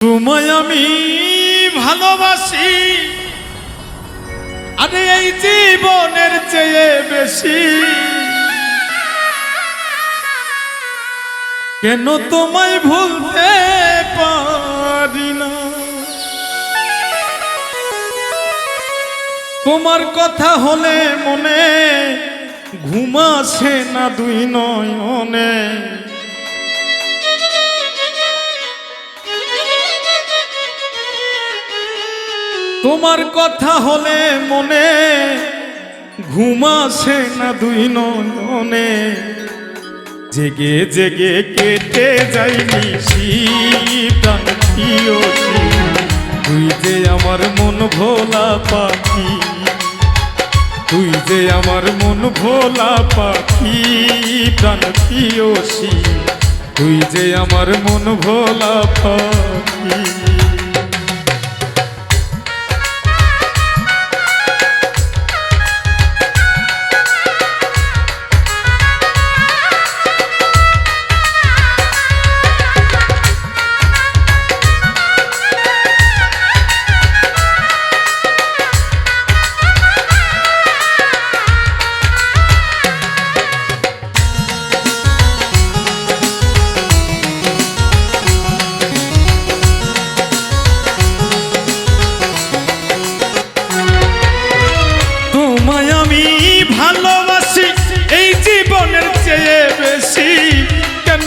তোমায় আমি ভালোবাসি। আরে এই জীবনের চেয়ে বেশি। কেন তোমায় ভুলতে পারি না? তোমার কথা হলে মনে ঘুমাসে না দুই নয় নয়নে। তোমার কথা হলে মনে ঘুমাসে না দুই নয়নে। জেগে জেগে কেটে প্রিয়সী তুই যে আমার মন ভোলা পাখি, তুই যে আমার মন ভোলা পাখি, প্রাণ প্রিয়সী তুই যে আমার মন ভোলা পাখি।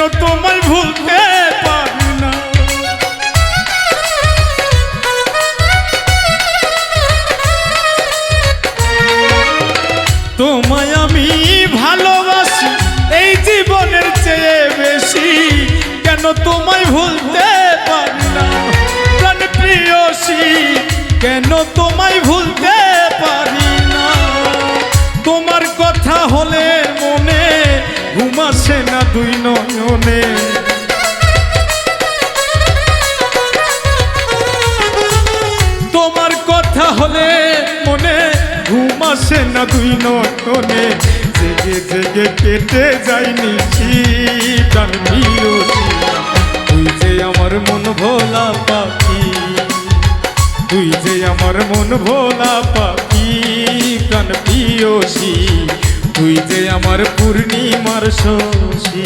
তোমায় ভুলতে পারি না। তোমায় আমি ভালোবাসি, এই জীবনের চেয়ে বেশি। কেন তোমায় ভুলতে পারি না? প্রাণ প্রিয়সী, কেন তোমায় ভুলতে নয়নে তোমার কথা হলে মনে ঘুম আসে না দুই নয়নে। জেগে জেগে কেটে যায়নি তুই যে আমার মন ভোলা পাখি, তুই যে আমার মন ভোলা পাখি, প্রাণ প্রিয়সী তুই যে আমার পূর্ণিমার শশী।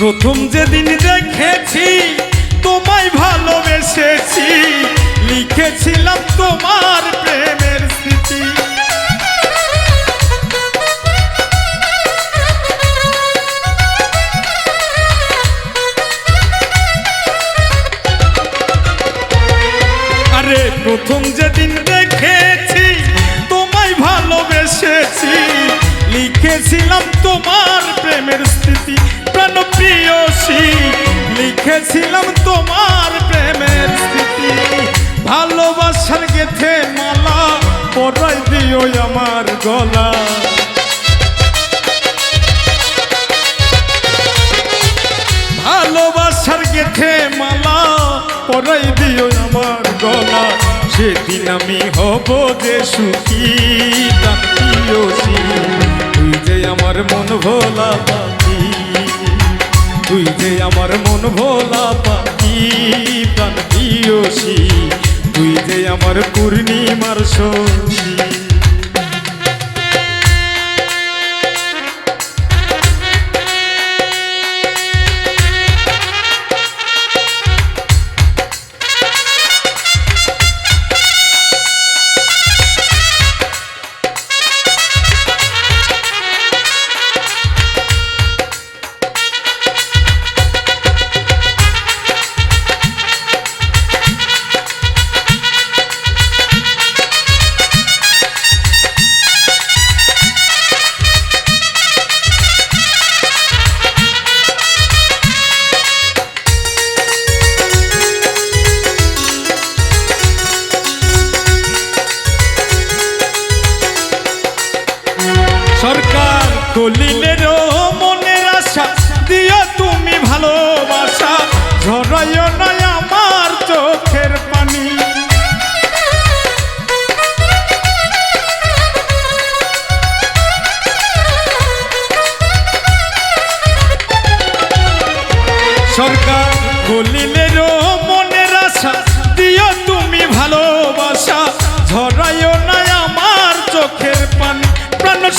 প্রথম যেদিন দেখেছি, তোমায় ভালোবেসেছি, লিখেছিলাম তোমার প্রেমের স্মৃতি। আরে প্রথম যেদিন দেখেছি, তোমায় ভালোবেসেছি, লিখেছিলাম তোমার প্রেমের স্মৃতি। প্রাণ প্রিয়সী লিখেছিলাম তোমার প্রেমের স্মৃতি। ভালোবাসার গেথে মালা পরাই দিও আমার গলা। ভালোবাসার গেথে মালা পরাই দিও আমার গলা। সেদিন আমি হব যে সুখী তুই যে আমার মন ভোলা। মন ভোলা পাখি প্রাণ প্রিয়সী। তুই যে আমার পূর্ণিমার শশী।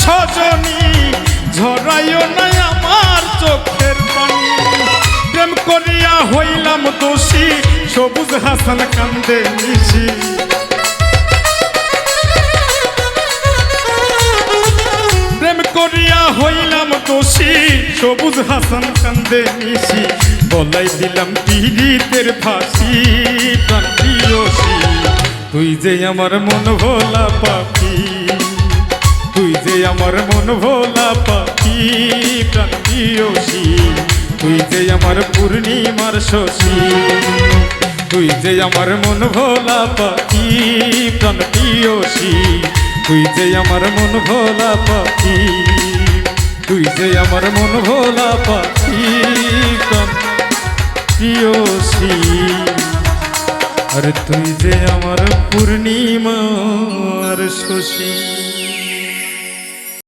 সজনী, ঝরাইও না আমার চোখের পানি। প্রেম করিয়া হইলাম দোষী, সবুজ হাসান কান্দে নিশি। প্রেম করিয়া হইলাম দোষী, সবুজ হাসান কান্দে নিশি। বলাই দিলাম পীড়িতের ফাঁসি তুই যে আমার মন ভোলা পাখি তুই যে আমার মন ভোলা পাখি, প্রাণ প্রিয়সী তুই যে আমার পূর্ণিমার শশী। তুই যে আমার মন ভোলা পাখি, প্রাণ প্রিয়সী তুই যে আমার মন ভোলা পাখি, তুই যে আমার মন ভোলা পাখি প্রিয়সী আরে তুই যে আমার পূর্ণিমার শশী।